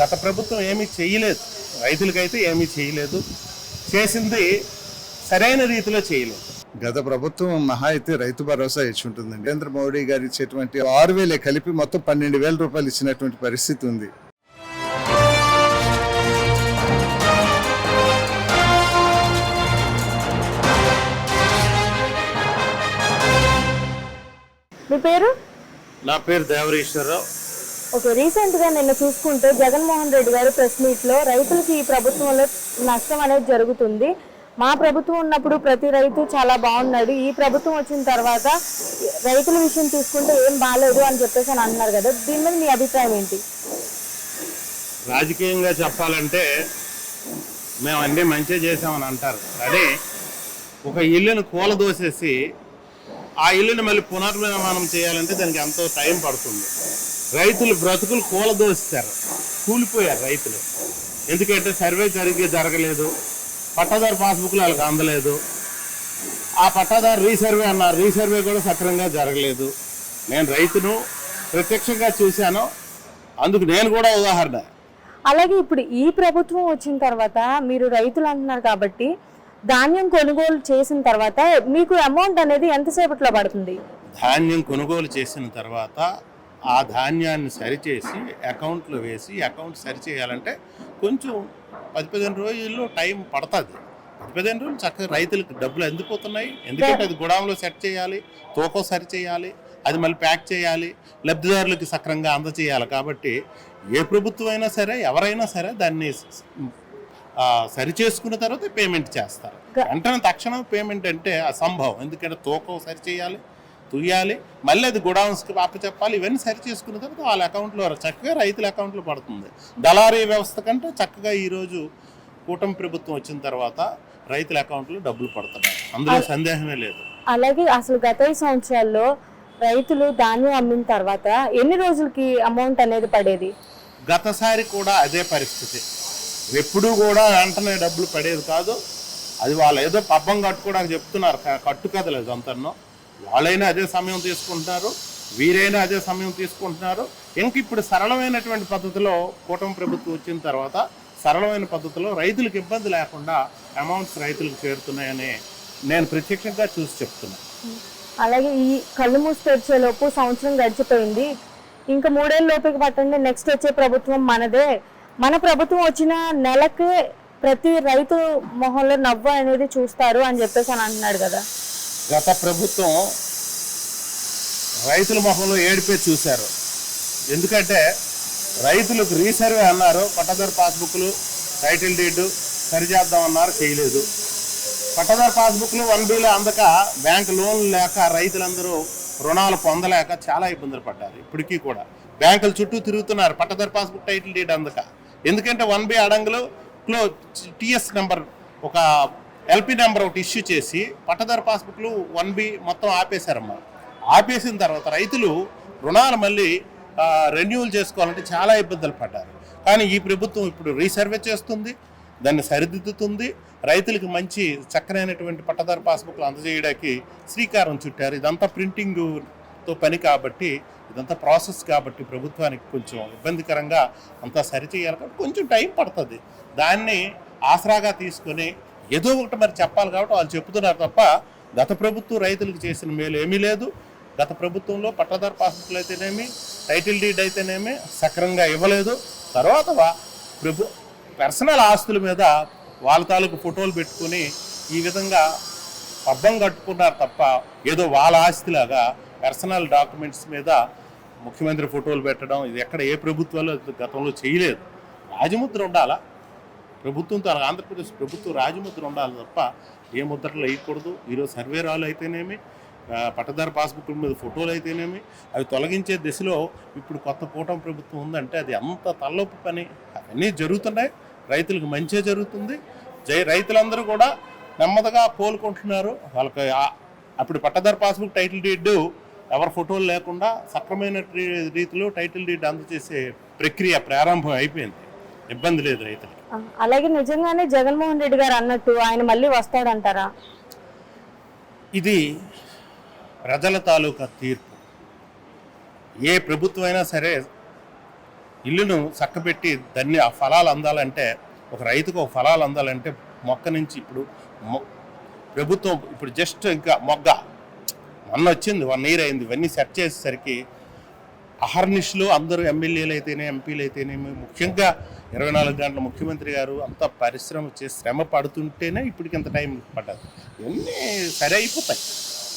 గత ప్రభుత్వం ఏమీ చేయలేదు. రైతులకైతే ఏమీ చేయలేదు. చేసింది సరైన రీతిలో చేయలేదు. గత ప్రభుత్వం మహా అయితే రైతు భరోసా ఇచ్చి ఉంటుంది నరేంద్ర మోడీ గారు ఇచ్చేటువంటి ఆరు వేలే కలిపి మొత్తం పన్నెండు వేల రూపాయలు ఇచ్చినటువంటి పరిస్థితి ఉంది. మీ పేరు? నా పేరు దేవరీశ్వరరావు. ఓకే రీసెంట్గా నిన్న చూసుకుంటే జగన్మోహన్ రెడ్డి గారు ప్రెస్ మీట్లో రైతులకి ఈ ప్రభుత్వంలో నష్టం అనేది జరుగుతుంది. మా ప్రభుత్వం ఉన్నప్పుడు ప్రతి రైతు చాలా బాగున్నాడు. ఈ ప్రభుత్వం వచ్చిన తర్వాత రైతుల విషయం చూసుకుంటే ఏం బాగాలేదు అని చెప్పేసి అని అన్నారు కదా. దీని మీద మీ అభిప్రాయం ఏంటి? రాజకీయంగా చెప్పాలంటే మేము అన్నీ మంచిగా చేసామని అంటారు. కానీ ఒక ఇల్లుని కూలదోసేసి ఆ ఇల్లుని మళ్ళీ పునర్నిర్మాణం చేయాలంటే దానికి ఎంతో టైం పడుతుంది. రైతులు బ్రతుకులు కూలదోస్తారు. కూలిపోయారు రైతులు. ఎందుకంటే సర్వే జరిగి జరగలేదు. పట్టాదారు పాస్బుక్లు వాళ్ళకి అందలేదు. ఆ పట్టాదారు రీసర్వే అన్నారు. రీసర్వే కూడా సక్రమంగా జరగలేదు. నేను రైతును ప్రత్యక్షంగా చూశాను. అందుకు నేను కూడా ఉదాహరణ. అలాగే ఇప్పుడు ఈ ప్రభుత్వం వచ్చిన తర్వాత మీరు రైతులు అంటున్నారు కాబట్టి ధాన్యం కొనుగోలు చేసిన తర్వాత మీకు అమౌంట్ అనేది ఎంతసేపట్లో పడుతుంది? ధాన్యం కొనుగోలు చేసిన తర్వాత ఆ ధాన్యాన్ని సరిచేసి అకౌంట్లో వేసి అకౌంట్ సరిచేయాలంటే కొంచెం పది పదిహేను రోజుల్లో టైం పడుతుంది. పది పదిహేను రోజులు చక్కగా రైతులకు డబ్బులు అందిపోతున్నాయి. ఎందుకంటే అది గుడాంలో సెట్ చేయాలి తూకం సరి చేయాలి అది మళ్ళీ ప్యాక్ చేయాలి లబ్ధిదారులకి సక్రంగా అందచేయాలి. కాబట్టి ఏ ప్రభుత్వం అయినా సరే ఎవరైనా సరే దాన్ని సరి చేసుకున్న తర్వాత పేమెంట్ చేస్తారు. వెంటనే తక్షణం పేమెంట్ అంటే అసంభవం. ఎందుకంటే తూకం సరి చేయాలి తుయ్యాలి. మళ్ళీ అది గుడౌన్స్కి చెప్పాలి. ఇవన్నీ సరి చేసుకున్న తర్వాత వాళ్ళ అకౌంట్లో చక్కగా రైతుల అకౌంట్లో పడుతుంది. దళారీ వ్యవస్థ కంటే చక్కగా ఈరోజు కూటమి ప్రభుత్వం వచ్చిన తర్వాత రైతుల అకౌంట్లో డబ్బులు పడుతున్నాయి. అందులో సందేహమే లేదు. అలాగే అసలు గత సంవత్సరాల్లో రైతులు ధాన్యం అమ్మిన తర్వాత ఎన్ని రోజులకి అమౌంట్ అనేది పడేది? గతసారి కూడా అదే పరిస్థితి. ఎప్పుడూ కూడా వెంటనే డబ్బులు పడేది కాదు. అది వాళ్ళు ఏదో పబ్బం కట్టుకోవడానికి చెప్తున్నారు. క- కట్టు కథలు ఇదంతనో వాళ్ళైనా అదే సమయం తీసుకుంటున్నారు వీరైనా అదే సమయం తీసుకుంటున్నారు. ఇంక ఇప్పుడు సరళమైనటువంటి పద్ధతిలో కూటమి ప్రభుత్వం వచ్చిన తర్వాత సరళమైన పద్ధతిలో రైతులకు ఇబ్బంది లేకుండా అమౌంట్స్ రైతులకు చేరుతున్నాయని నేను ప్రత్యక్షంగా చూసి చెప్తున్నాను అలాగే ఈ కళ్ళు మూసి తెరిచేలోపు సంవత్సరం గడిచిపోయింది. ఇంకా మూడేళ్ళ లోపుకి పట్టండి నెక్స్ట్ వచ్చే ప్రభుత్వం మనదే. మన ప్రభుత్వం వచ్చిన నెలకే ప్రతి రైతు మొహంలో నవ్వు అనేది చూస్తారు అని చెప్పేసి అని అంటున్నాడు కదా. గత ప్రభుత్వం రైతుల మొహంలో ఏడిపే చూశారు. ఎందుకంటే రైతులకు రీసర్వే అన్నారు. పట్టదారు పాస్బుక్లు టైటిల్ డీడ్ సరిచేద్దాం అన్నారు చేయలేదు. పట్టదారు పాస్బుక్లు వన్ బీలో అందక బ్యాంక్ లోన్లు లేక రైతులందరూ రుణాలు పొందలేక చాలా ఇబ్బందులు పడ్డారు. ఇప్పటికీ కూడా బ్యాంకుల చుట్టూ తిరుగుతున్నారు పట్టదారు పాస్బుక్ టైటిల్ డీడ్ అందక. ఎందుకంటే వన్ బి అడంగులు క్లో టిఎస్ నెంబర్ ఒక ఎల్పి నెంబర్ ఒకటి ఇష్యూ చేసి పట్టదారు పాస్బుక్లు వన్ బి మొత్తం ఆపేశారమ్మా. ఆపేసిన తర్వాత రైతులు రుణాలు మళ్ళీ రెన్యూవల్ చేసుకోవాలంటే చాలా ఇబ్బందులు పడ్డారు. కానీ ఈ ప్రభుత్వం ఇప్పుడు రీసర్వే చేస్తుంది దాన్ని సరిదిద్దుతుంది. రైతులకు మంచి చక్కనైనటువంటి పట్టదారు పాస్బుక్లు అందజేయడానికి శ్రీకారం చుట్టారు. ఇదంతా ప్రింటింగ్తో పని కాబట్టి ఇదంతా ప్రాసెస్ కాబట్టి ప్రభుత్వానికి కొంచెం ఇబ్బందికరంగా అంతా సరిచేయాలి. కాబట్టి కొంచెం టైం పడుతుంది. దాన్ని ఆసరాగా తీసుకొని ఏదో ఒకటి మరి చెప్పాలి కాబట్టి వాళ్ళు చెప్తున్నారు తప్ప గత ప్రభుత్వం రైతులకు చేసిన మేలు ఏమీ లేదు. గత ప్రభుత్వంలో పట్టాదారు పాస్బుక్లు అయితేనేమి టైటిల్ డీడ్ అయితేనేమి సక్రంగా ఇవ్వలేదు. తర్వాత ప్రభు పర్సనల్ ఆస్తుల మీద వాళ్ళ తాలూకు ఫోటోలు పెట్టుకుని ఈ విధంగా పబ్బం కట్టుకున్నారు తప్ప ఏదో వాళ్ళ ఆస్తిలాగా పర్సనల్ డాక్యుమెంట్స్ మీద ముఖ్యమంత్రి ఫోటోలు పెట్టడం ఇది ఎక్కడ ఏ ప్రభుత్వాలు గతంలో చేయలేదు. రాజముద్ర ఉండాలా? ప్రభుత్వం తన ఆంధ్రప్రదేశ్ ప్రభుత్వం రాజముద్ర ఉండాలి తప్ప ఏ ముద్రలు వేయకూడదు. ఈరోజు సర్వేరాలు అయితేనేమి పట్టదారు పాస్బుక్ మీద ఫోటోలు అయితేనేమి అవి తొలగించే దిశలో ఇప్పుడు కొత్త కూటమి ప్రభుత్వం ఉందంటే అది అంత తల్లొప్పు పని. అవన్నీ జరుగుతున్నాయి. రైతులకు మంచిగా జరుగుతుంది. జై రైతులందరూ కూడా నెమ్మదిగా కోలుకుంటున్నారు వాళ్ళకి అప్పుడు పట్టదారు పాస్బుక్ టైటిల్ డీడ్ ఎవరి ఫోటోలు లేకుండా సక్రమైన రీతిలో టైటిల్ డీడ్ అందజేసే ప్రక్రియ ప్రారంభం అయిపోయింది. ఇబ్బంది లేదు రైతులకి. ఆ, అలాగే నిజంగానే జగన్మోహన్ రెడ్డి గారు అన్నట్టు ఆయన మళ్ళీ వస్తాడంటారా? ఇది ప్రజల తాలూకా తీర్పు. ఏ ప్రభుత్వం అయినా సరే ఇల్లును చక్కబెట్టి దాన్ని ఆ ఫలాలు అందాలంటే ఒక రైతుకు ఒక ఫలాలు అందాలంటే మొక్క నుంచి ఇప్పుడు ప్రభుత్వం ఇప్పుడు జస్ట్ ఇంకా మొగ్గ. మొన్న వచ్చింది వన్ ఇయర్ అయింది ఇవన్నీ సెట్ చేసేసరికి అహర్నిష్లు అందరూ ఎమ్మెల్యేలు అయితేనే ఎంపీలు అయితేనేమి ముఖ్యంగా ఇరవై నాలుగు గంటల ముఖ్యమంత్రి గారు అంత పరిశ్రమ చేసి శ్రమ పడుతుంటేనే ఇప్పటికి ఇంత టైం పడ్డది. ఇవన్నీ సరి అయిపోతాయి.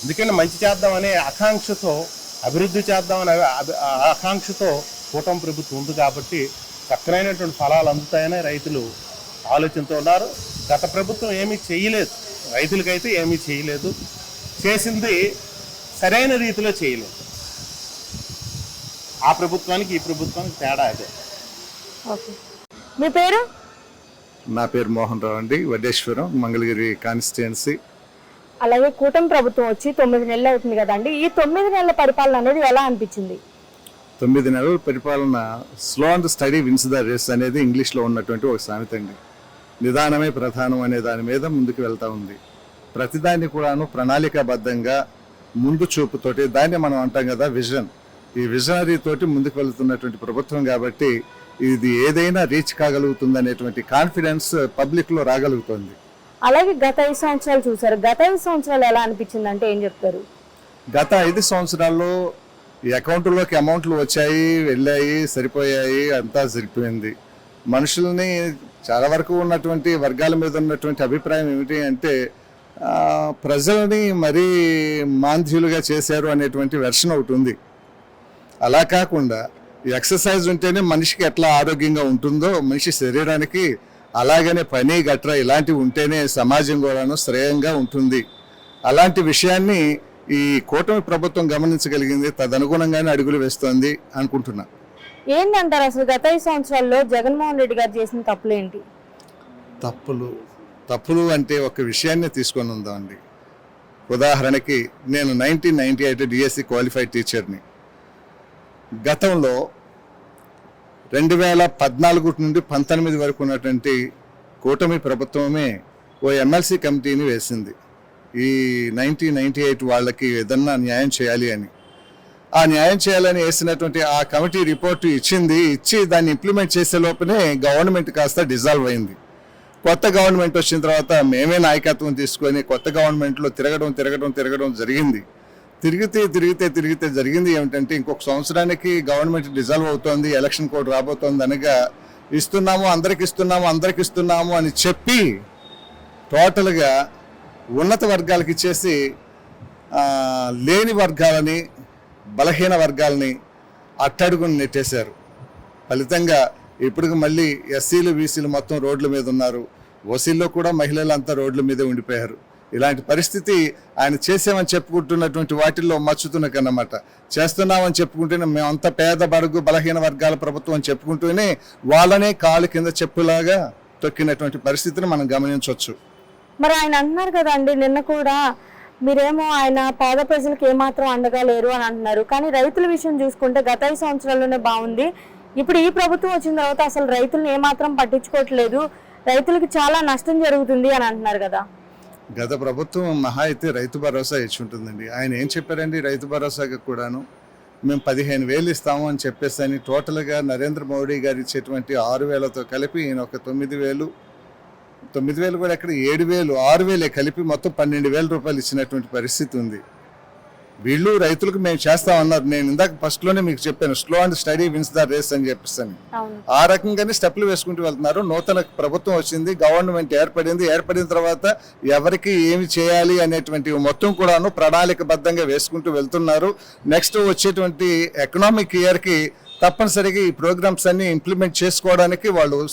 ఎందుకంటే మంచి చేద్దామనే ఆకాంక్షతో అభివృద్ధి చేద్దామనే అభి- ఆకాంక్షతో కూటమి ప్రభుత్వం ఉంది కాబట్టి చక్కనైనటువంటి ఫలాలు అందుతాయని రైతులు ఆలోచనతో ఉన్నారు. గత ప్రభుత్వం ఏమీ చేయలేదు. రైతులకైతే ఏమీ చేయలేదు. చేసింది సరైన రీతిలో చేయలేదు. ఆ ప్రభుత్వానికి ఈ ప్రభుత్వానికి తేడా అదే. ఓకే. మీ పేరు? నా పేరు మోహన్ రావు అండి వడ్డేశ్వరం మంగళగిరి కాన్స్టిట్యున్సీ అలాగే కూటమి ప్రభుత్వం వచ్చి తొమ్మిది నెలలు అవుతుంది కదండి. ఈ తొమ్మిది నెలల పరిపాలన అనేది ఎలా అనిపించింది? తొమ్మిది నెలల పరిపాలన slow and steady wins the race అనేది ఇంగ్లీష్లో ఉన్నటువంటి ఒక సామెత అండి. నిదానమే ప్రధానం అనే దాని మీద ముందుకు వెళ్తా ఉంది. ప్రతిదాన్ని కూడాను ప్రణాళికాబద్ధంగా ముందు చూపుతోటి దాన్ని మనం అంటాం కదా విజన్. ఈ విజనరీ తోటి ముందుకు వెళ్తున్నటువంటి ప్రభుత్వం కాబట్టి ఇది ఏదైనా రీచ్ కాగలుగుతుంది అనేటువంటి కాన్ఫిడెన్స్ పబ్లిక్లో రాగలుగుతుంది. అలాగే గత ఐదు సంవత్సరాలు చూసారు. గత ఐదు సంవత్సరాలు ఎలా అనిపించింది అంటే ఏం చెప్తారు? గత ఐదు సంవత్సరాల్లో ఈ అకౌంట్లోకి అమౌంట్లు వచ్చాయి వెళ్ళాయి సరిపోయాయి అంతా సరిపోయింది. మనుషుల్ని చాలా వరకు ఉన్నటువంటి వర్గాల మీద ఉన్నటువంటి అభిప్రాయం ఏమిటి అంటే ప్రజల్ని మరీ మాంధ్యులుగా చేశారు అనేటువంటి వెర్షన్ ఒకటి ఉంది. అలా కాకుండా ఎక్సర్సైజ్ ఉంటేనే మనిషికి ఎట్లా ఆరోగ్యంగా ఉంటుందో మనిషి శరీరానికి అలాగనే పని గట్రా ఇలాంటివి ఉంటేనే సమాజం కూడాను శ్రేయంగా ఉంటుంది. అలాంటి విషయాన్ని ఈ కూటమి ప్రభుత్వం గమనించగలిగింది తదనుగుణంగానే అడుగులు వేస్తోంది అనుకుంటున్నా. ఏంటంటారు అసలు గత ఐదు సంవత్సరాల్లో జగన్మోహన్ రెడ్డి గారు చేసిన తప్పులు ఏంటి తప్పులు తప్పులు అంటే ఒక విషయాన్ని తీసుకొని ఉందామండి. ఉదాహరణకి నేను nineteen ninety eight DSC qualified టీచర్ని. గతంలో రెండు వేల పద్నాలుగు నుండి పంతొమ్మిది వరకు ఉన్నటువంటి కూటమి ప్రభుత్వమే ఓ ఎమ్మెల్సీ కమిటీని వేసింది. ఈ నైన్టీన్ నైన్టీ ఎయిట్ వాళ్ళకి ఏదన్నా న్యాయం చేయాలి అని. ఆ న్యాయం చేయాలని వేసినటువంటి ఆ కమిటీ రిపోర్ట్ ఇచ్చింది ఇచ్చి దాన్ని ఇంప్లిమెంట్ చేసే లోపలే గవర్నమెంట్ కాస్త డిజాల్వ్ అయింది. కొత్త గవర్నమెంట్ వచ్చిన తర్వాత మేమే నాయకత్వం తీసుకొని కొత్త గవర్నమెంట్లో తిరగడం తిరగడం తిరగడం జరిగింది. తిరిగితే తిరిగితే తిరిగితే జరిగింది ఏమిటంటే ఇంకొక సంవత్సరానికి గవర్నమెంట్ డిజాల్వ్ అవుతోంది ఎలక్షన్ కోడ్ రాబోతోంది అనగా ఇస్తున్నాము అందరికి ఇస్తున్నాము అందరికి ఇస్తున్నాము అని చెప్పి టోటల్గా ఉన్నత వర్గాలకి ఇచ్చేసి లేని వర్గాలని బలహీన వర్గాలని అట్టడుగుని నెట్టేశారు. ఫలితంగా ఇప్పటికి మళ్ళీ ఎస్సీలు బీసీలు మొత్తం రోడ్ల మీద ఉన్నారు. ఓసీల్లో కూడా మహిళలంతా రోడ్ల మీదే ఉండిపోయారు. ఇలాంటి పరిస్థితి ఆయన చేసామని చెప్పుకుంటున్నటువంటి వాటిల్లో మచ్చుతున్న అన్నమాట చేస్తున్నామని చెప్పుకుంటేనే మేమంతా పేద బడుగు బలహీన వర్గాల ప్రభుత్వం అని చెప్పుకుంటూనే వాళ్ళనే కాలు కింద చెప్పులాగా తొక్కినటువంటి పరిస్థితిని మనం గమనించవచ్చు. మరి ఆయన అంటున్నారు కదండి నిన్న కూడా మీరేమో ఆయన పేద ప్రజలకు ఏమాత్రం అండగా లేరు అని అంటున్నారు. కానీ రైతుల విషయం చూసుకుంటే గత ఐదు సంవత్సరాల్లోనే బాగుంది. ఇప్పుడు ఈ ప్రభుత్వం వచ్చిన తర్వాత అసలు రైతులను ఏమాత్రం పట్టించుకోవట్లేదు. రైతులకు చాలా నష్టం జరుగుతుంది అని అంటున్నారు కదా. గత ప్రభుత్వం మహా అయితే రైతు భరోసా ఇచ్చి ఉంటుందండి ఆయన ఏం చెప్పారండి రైతు భరోసాకి కూడాను? మేము పదిహేను వేలు ఇస్తాము అని చెప్పేసి అని టోటల్గా నరేంద్ర మోడీ గారు ఇచ్చేటువంటి ఆరు వేలతో కలిపి ఈయన ఒక తొమ్మిది వేలు తొమ్మిది వేలు కూడా ఎక్కడ? ఏడు వేలు ఆరు వేలే కలిపి మొత్తం పన్నెండు వేల రూపాయలు ఇచ్చినటువంటి పరిస్థితి ఉంది. వీళ్ళు రైతులకు మేము చేస్తామన్నారు నేను ఇందాక ఫస్ట్లోనే మీకు చెప్పాను slow and steady wins the race అని చెప్పేసి అవును. ఆ రకంగానే స్టెప్లు వేసుకుంటూ వెళ్తున్నారు. నూతన ప్రభుత్వం వచ్చింది గవర్నమెంట్ ఏర్పడింది. ఏర్పడిన తర్వాత ఎవరికి ఏమి చేయాలి అనేటువంటి మొత్తం కూడాను ప్రణాళికబద్ధంగా వేసుకుంటూ వెళ్తున్నారు. నెక్స్ట్ వచ్చేటువంటి ఎకనామిక్ ఇయర్కి తప్పనిసరిగా ఈ ప్రోగ్రామ్స్ అన్ని ఇంప్లిమెంట్ చేసుకోవడానికి వాళ్ళు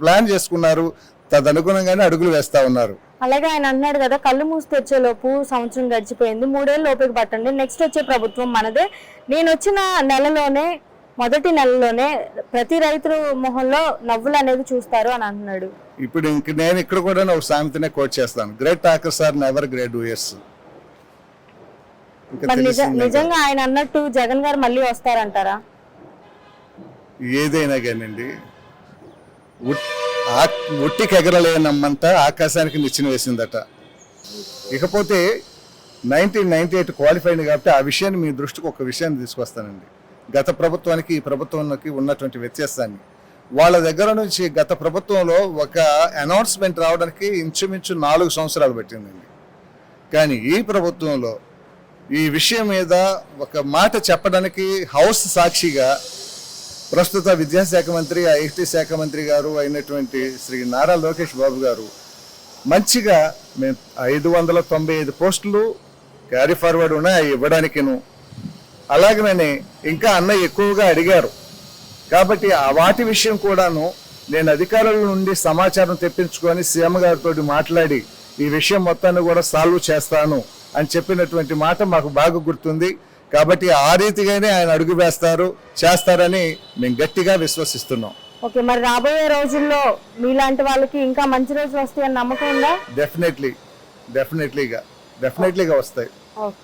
ప్లాన్ చేసుకున్నారు. తదనుగుణంగానే అడుగులు వేస్తా ఉన్నారు. అలాగే ఆయన అన్నాడు కదా కళ్ళు మూసి తెచ్చేలోపు సంవత్సరం గడిచిపోయింది మూడేళ్ళు ఓపిక పట్టండి నెక్స్ట్ వచ్చే ప్రభుత్వం మనదే. నేను వచ్చిన నెలలోనే మొదటి నెలలోనే ప్రతి రైతు మొహంలో నవ్వులు అనేది చూస్తారు అని అంటున్నాడు ఇప్పుడు ఇంక నేను ఇక్కడ కూడా ఒక సామెతనే కోట్ చేస్తాను. Great talkers are never great doers. నిజంగా ఆయన అన్నట్టు జగన్ గారు మళ్ళీ వస్తారంటారా? ఏదైనా కానివ్వండి ఒట్టికి ఆ- ఎగరలేనమ్మంట ఆకాశానికి నిచ్చెన వేసిందట. ఇకపోతే నైన్టీన్ నైన్టీ ఎయిట్ క్వాలిఫైడ్ కాబట్టి ఆ విషయాన్ని మీ దృష్టికి ఒక విషయాన్ని తీసుకొస్తానండి. గత ప్రభుత్వానికి ఈ ప్రభుత్వానికి ఉన్నటువంటి వ్యత్యాసాన్ని. వాళ్ళ దగ్గర నుంచి గత ప్రభుత్వంలో ఒక అనౌన్స్మెంట్ రావడానికి ఇంచుమించు నాలుగు సంవత్సరాలు పట్టిందండి. కానీ ఈ ప్రభుత్వంలో ఈ విషయం మీద ఒక మాట చెప్పడానికి హౌస్ సాక్షిగా ప్రస్తుత విద్యాశాఖ మంత్రి ఐటీ శాఖ మంత్రి గారు అయినటువంటి శ్రీ నారా లోకేష్ బాబు గారు మంచిగా మేము ఐదు వందల తొంభై ఐదు పోస్టులు క్యారీ ఫార్వర్డ్ ఉన్నాయి అవి ఇవ్వడానికిను. అలాగనే ఇంకా అన్న ఎక్కువగా అడిగారు. కాబట్టి ఆ వాటి విషయం కూడాను నేను అధికారుల నుండి సమాచారం తెప్పించుకొని సీఎం గారితో మాట్లాడి ఈ విషయం మొత్తాన్ని కూడా సాల్వ్ చేస్తాను అని చెప్పినటువంటి మాట మాకు బాగా గుర్తుంది. కాబట్టి ఆ రీతిగానే ఆయన అడుగు వేస్తారు చేస్తారని మేము గట్టిగా విశ్వసిస్తున్నాం. ఓకే మరి రాబోయే రోజుల్లో మీలాంటి వాళ్ళకి ఇంకా మంచి రోజులు వస్తాయని నమ్మకం ఉందా? డెఫినెట్లీ డెఫినెట్లీగా డెఫినెట్లీగా వస్తాయి. ఓకే.